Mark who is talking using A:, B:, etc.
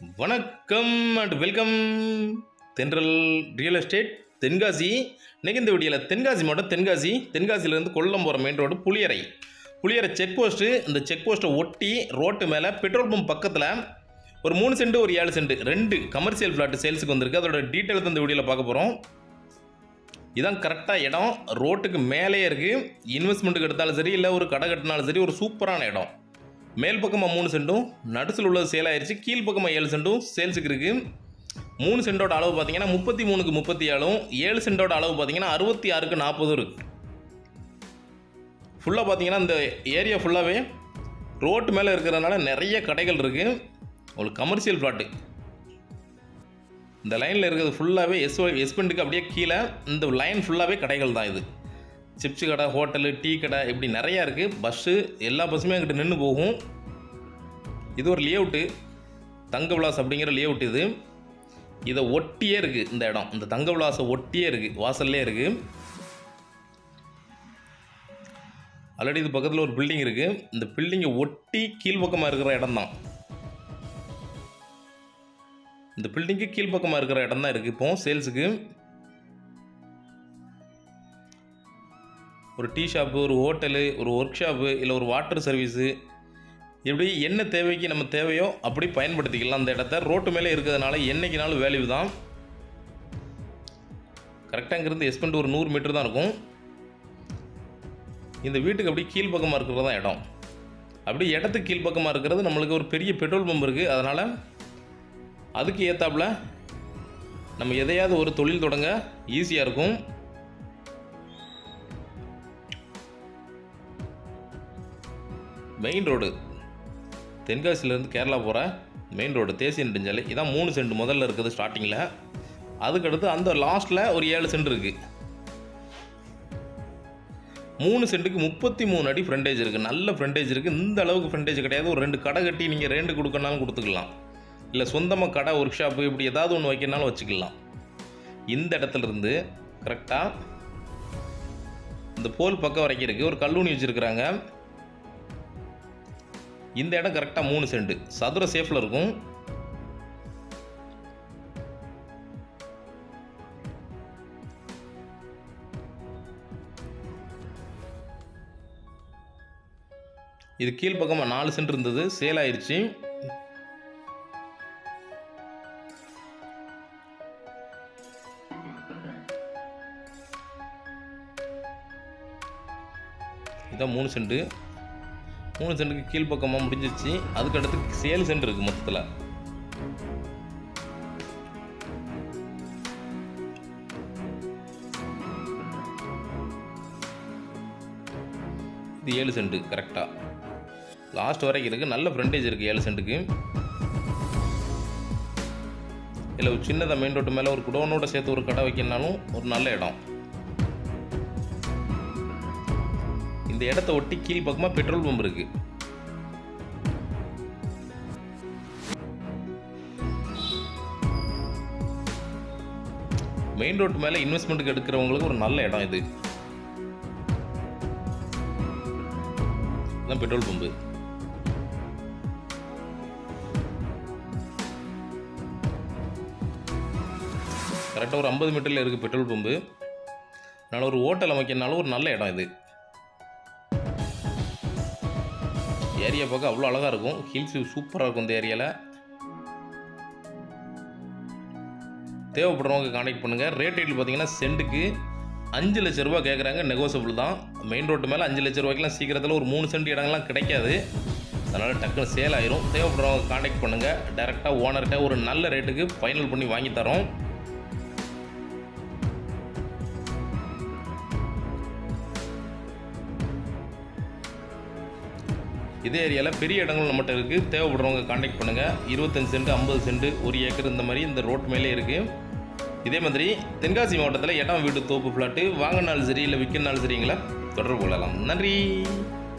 A: வணக்கம் and welcome Thendral real estate Tenkasi. நெகிந்த இந்த வீடியோவில் தென்காசி மாவட்டம் தென்காசி தென்காசியிலேருந்து கொல்லம் போகிற main road Puliyarai. Puliyarai check post இந்த செக் போஸ்ட்டை ஒட்டி ரோட்டு மேலே பெட்ரோல் பம்ப் பக்கத்தில் ஒரு மூணு சென்ட் ஒரு ஏழு சென்ட் ரெண்டு கமர்ஷியல் ஃப்ளாட்டு சேல்ஸுக்கு வந்திருக்கு. அதோட டீட்டெயில் தான் இந்த வீடியோவில் பார்க்க போகிறோம் இதான் கரெக்டாக இடம். ரோட்டுக்கு மேலேயே இருக்குது இன்வெஸ்ட்மெண்ட்டுக்கு எடுத்தாலும் சரி இல்லை ஒரு கடை கட்டினாலும் சரி ஒரு சூப்பரான இடம். மேல் பக்கமாக மூணு சென்ட்டும் நடுசில் உள்ளது சேல் ஆயிடுச்சு கீழ் பக்கமாக ஏழு சென்ட்டும் சேல்ஸுக்கு இருக்குது மூணு சென்டோட அளவு பார்த்தீங்கன்னா முப்பத்தி மூணுக்கு முப்பத்தி ஏழும் ஏழு சென்டோட அளவு பார்த்தீங்கன்னா அறுபத்தி ஆறுக்கு நாற்பதும் இருக்குது ஃபுல்லாக பார்த்தீங்கன்னா இந்த ஏரியா ஃபுல்லாகவே ரோட்டு மேலே இருக்கிறதுனால நிறைய கடைகள் இருக்குது உங்களுக்கு கமர்ஷியல் ஃப்ளாட்டு இந்த லைனில் இருக்கிறது ஃபுல்லாகவே எஸ் எஸ்பெண்டுக்கு அப்படியே கீழே இந்த லைன் ஃபுல்லாகவே கடைகள் தான் இது. சிப்ஸ் கடை ஹோட்டலு டீ கடை இப்படி நிறையா இருக்குது பஸ்ஸு எல்லா பஸ்ஸுமே அங்கிட்ட நின்று போகும். இது ஒரு லேஅவுட்டு. தங்க விலாஸ் அப்படிங்கிற லேஅவுட் இது. இதை ஒட்டியே இருக்குது இந்த இடம். இந்த தங்க விலாஸை ஒட்டியே இருக்குது வாசல்லே இருக்குது ஆல்ரெடி இது பக்கத்தில் ஒரு பில்டிங் இருக்குது இந்த பில்டிங்கை ஒட்டி கீழ்ப்பக்கமாக இருக்கிற இடம் தான் இந்த பில்டிங்க்கு கீழ்ப்பக்கமாக இருக்கிற இடம் தான் இருக்குது இப்போ சேல்ஸுக்கு ஒரு டீ ஷாப்பு ஒரு ஹோட்டலு ஒரு ஒர்க் ஷாப்பு இல்லை ஒரு வாட்டர் சர்வீஸு இப்படி என்ன தேவைக்கு நம்ம தேவையோ அப்படி பயன்படுத்திக்கலாம். அந்த இடத்த ரோட்டு மேலே இருக்கிறதுனால என்னைக்குனாலும் வேல்யூ தான். கரெக்டாக இங்கேருந்து எஸ்பெண்ட் ஒரு நூறு மீட்டர் தான் இருக்கும். இந்த வீட்டுக்கு அப்படி கீழ்ப்பக்கமாக இருக்கிறது தான் இடம். அப்படி இடத்துக்கு கீழ்ப்பக்கமாக இருக்கிறது நம்மளுக்கு ஒரு பெரிய பெட்ரோல் பம்ப் இருக்குது அதனால் அதுக்கு ஏற்றாப்புல நம்ம எதையாவது ஒரு தொழில் தொடங்க ஈஸியாக இருக்கும். மெயின் ரோடு தென்காசியிலேருந்து கேரளா போகிற மெயின் ரோடு தேசிய நெடுஞ்சாலை. இதான் மூணு சென்ட் முதல்ல இருக்குது ஸ்டார்டிங்கில் அதுக்கடுத்து அந்த லாஸ்ட்டில் ஒரு ஏழு சென்ட் இருக்குது மூணு சென்ட்டுக்கு முப்பத்தி மூணு அடி ஃப்ரண்டேஜ் இருக்குது நல்ல ஃப்ரண்டேஜ் இருக்குது இந்த அளவுக்கு ஃப்ரண்டேஜ் கிடையாது. ஒரு ரெண்டு கடை கட்டி நீங்கள் ரெண்டு கொடுக்கணுனாலும் கொடுத்துக்கலாம். இல்லை சொந்தமாக கடை ஒர்க் ஷாப்பு இப்படி ஏதாவது ஒன்று வைக்கணுனாலும் வச்சுக்கலாம். இந்த இடத்துலருந்து கரெக்டாக இந்த போல் பக்கம் வரைக்கும் இருக்குது ஒரு கல்லூனி வச்சுருக்குறாங்க. இந்த இடம் கரெக்டாக மூணு சென்ட் சதுர சேஃபில் இருக்கும். இது கீழ்ப்பக்கமாக நாலு சென்ட் இருந்தது. சேல் ஆயிடுச்சு இதான் மூணு சென்ட்டு மூணு சென்ட்டுக்கு கீழ்ப்பக்கமாக முடிஞ்சிச்சு அதுக்கடுத்து சேல் சென்ட் இருக்குது மொத்தத்தில். இது ஏழு சென்ட்டு கரெக்டாக லாஸ்ட் வரைக்கும் இருக்குது நல்ல ஃப்ரண்டேஜ் இருக்குது ஏழு சென்ட்டுக்கு இல்லை ஒரு சின்னதாக மெயின் ரோட்டு மேலே ஒரு குடோனோட சேர்த்து ஒரு கடை வைக்கணும்னாலும் ஒரு நல்ல இடம். இந்த இடத்த ஒட்டி கீழ் பக்கமாக பெட்ரோல் பம்ப் இருக்கு. மெயின் ரோட்டு மேலே இன்வெஸ்ட்மெண்ட்டுக்கு எடுக்கிறவங்களுக்கு ஒரு நல்ல இடம் இது. Petrol pump. கரெக்டாக ஒரு ஐம்பது மீட்டரில் இருக்குது பெட்ரோல் பம்பு. அதனால் ஒரு ஹோட்டல் அமைக்கிறதுனால ஒரு நல்ல இடம் இது. ஏரியா பார்க்க அவ்வளோ அழகாக இருக்கும். ஹில்ஸ் வியூ சூப்பராக இருக்கும் இந்த ஏரியாவில் தேவைப்படுறவங்க காண்டக்ட் பண்ணுங்கள் ரேட் ரேட்டில் பார்த்தீங்கன்னா சென்ட்டுக்கு அஞ்சு லட்ச ரூபா கேட்குறாங்க நெகோசபிள் தான். மெயின் ரோட்டு மேலே அஞ்சு லட்ச ரூபாய்க்குலாம் சீக்கிரத்தில் ஒரு மூணு சென்ட் இடங்கள்லாம் கிடைக்காது. அதனால் டக்குன்னு சேல் ஆயிரும். தேவைப்படுறவங்க காண்டாக்ட் பண்ணுங்கள் டேரெக்டாக ஓனர்கிட்ட ஒரு நல்ல ரேட்டுக்கு ஃபைனல் பண்ணி வாங்கி தரோம். இதே ஏரியாவில் பெரிய இடங்கள் நம்மகிட்ட இருக்குது தேவைப்படுறவங்க காண்டாக்ட் பண்ணுங்கள் இருபத்தஞ்சு சென்ட் ஐம்பது சென்ட் ஒரு ஏக்கர் இந்த மாதிரி இந்த ரோட் மேலே இருக்குது இதே மாதிரி தென்காசி மாவட்டத்தில் இடம் வீடு தோப்பு ஃப்ளாட்டு வாங்கினாலும் சரி இல்லை விற்கனாலும் சரிங்களா தொடர்பு கொள்ளலாம். நன்றி.